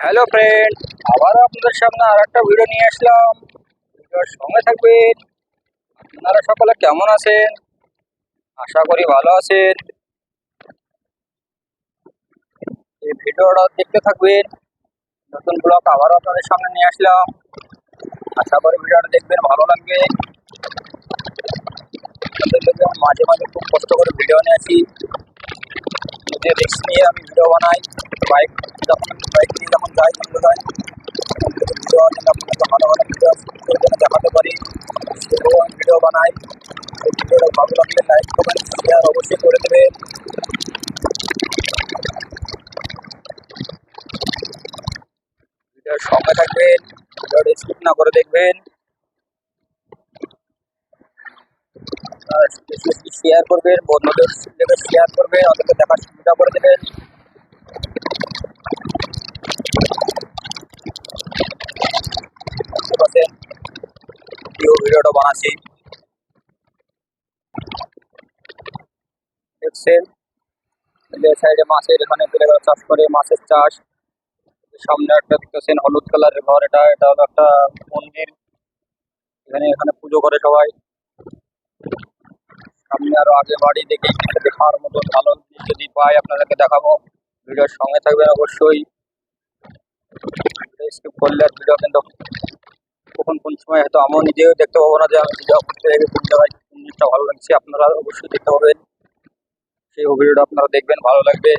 Hello friend আবার আপনাদের সামনে আর একটা ভিডিও নিয়ে আসলাম। সঙ্গে থাকবেন। আপনারা সকলে কেমন আছেন? আশা করি ভালো আছেন। এই ভিডিওটা দেখতে থাকবেন। নতুন ব্লগ আবারও আপনাদের সামনে নিয়ে আসলাম। আশা করি ভিডিওটা দেখবেন, ভালো লাগবে। মাঝে মাঝে খুব কষ্ট করে ভিডিও নিয়ে আসি। নিজের রিস্ক নিয়ে আমি ভিডিও বানাই। বাইক বাইক নিয়ে ভিডিও বানাই ভালো লাগলে লাইক কমেন্ট অবশ্যই করে ভিডিওর সঙ্গে থাকবেন ভিডিওটা স্কিপ না করে দেখবেন শেয়ার করবেন, বন্ধুদের শেয়ার করবেন ওদেরকে দেখার সুবিধা করে দেবেন। ভিডিওটা বানাচ্ছি। দেখছেন? সাইডে মাছের এখানে চাষ করে মাছের চাষ। সামনে একটা দেখতেছেন, হলুদ কালারের ঘর এটা এটা হলো একটা মন্দির। এখানে এখানে পুজো করে সবাই। সামনে আরও আগে বাড়ি দেখে দেখার মতো ভালো যদি পাই আপনাদেরকে দেখাবো। ভিডিওর সঙ্গে থাকবেন অবশ্যই। করলে ভিডিও কিন্তু কখন কোন সময় হয়তো আমিও নিজেও দেখতে পাবো না যে আমি নিজে কোন জায়গায় কোন জিনিসটা ভালো লাগছে, আপনারা অবশ্যই দেখতে পাবেন। সেই অভিনয়টা আপনারা দেখবেন, ভালো লাগবে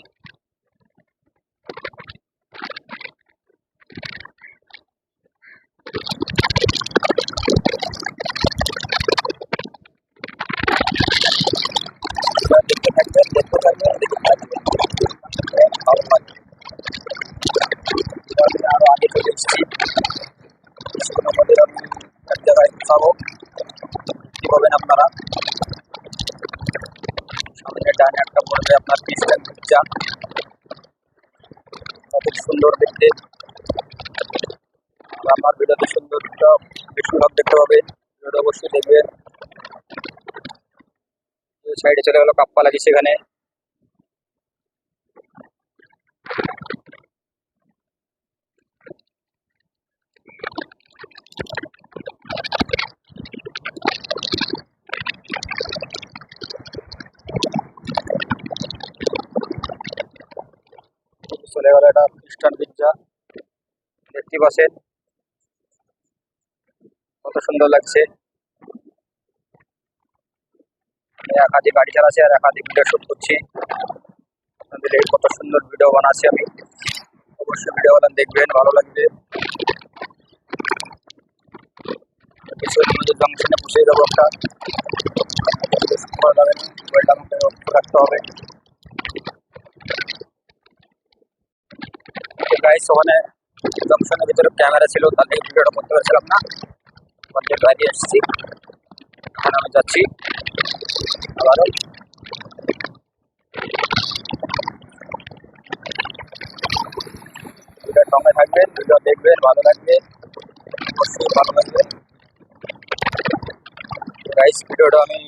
দেখতে থাকবেন দেখতে থাকবেন দেখতে থাকবেন ভালো লাগবে আমি আরও আগে চলে এসেছি কিছুক্ষণ আমাদের আমি এক কি পাবেন আপনারা? সামনে ডানে একটা পড়বে আপনার পিসটা পিজ্জা খুব সুন্দর দেখতে। আমার ভিডিওতে সুন্দর বেশিরভাগ দেখতে পাবেন ভিডিওটা অবশ্যই দেখবেন। সাইডে চলে গেল, কাপ্পা লাগিয়েছে এখানে। চলে গেল এটা খ্রিস্টান পিজ্জা দেখতে পাচ্ছেন কত সুন্দর লাগছে আমি এক হাতে গাড়ি চালাচ্ছি আর এক হাতে ভিডিও শুট করছি আপনাদের কত সুন্দর ভিডিও বানাচ্ছি আমি অবশ্যই ভিডিও বানান দেখবেন ভালো লাগবে জংশনে একটা করা যাবে আমাকে রাখতে হবে গাইস ওখানে জংশনের ভিতরে ক্যামেরা ছিল, তার থেকে ভিডিওটা করতে পারছিলাম না। ওখান থেকে বাইরে এসেছি এখন আমি যাচ্ছি। আবারও। ভিডিও সঙ্গে থাকবেন, ভিডিও দেখবেন, ভালো লাগবে, অবশ্যই ভালো লাগবে। গাইস ভিডিওটা আমি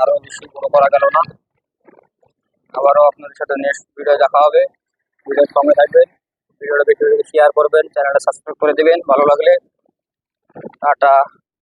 আরও বেশি বড় করা গেল না। আবারও আপনাদের সাথে নেক্সট ভিডিও দেখা হবে। ভিডিওর সঙ্গে থাকবেন। ভিডিওটা বেশি শেয়ার করবেন চ্যানেলটা সাবস্ক্রাইব করে দেবেন ভালো লাগলে টাটা।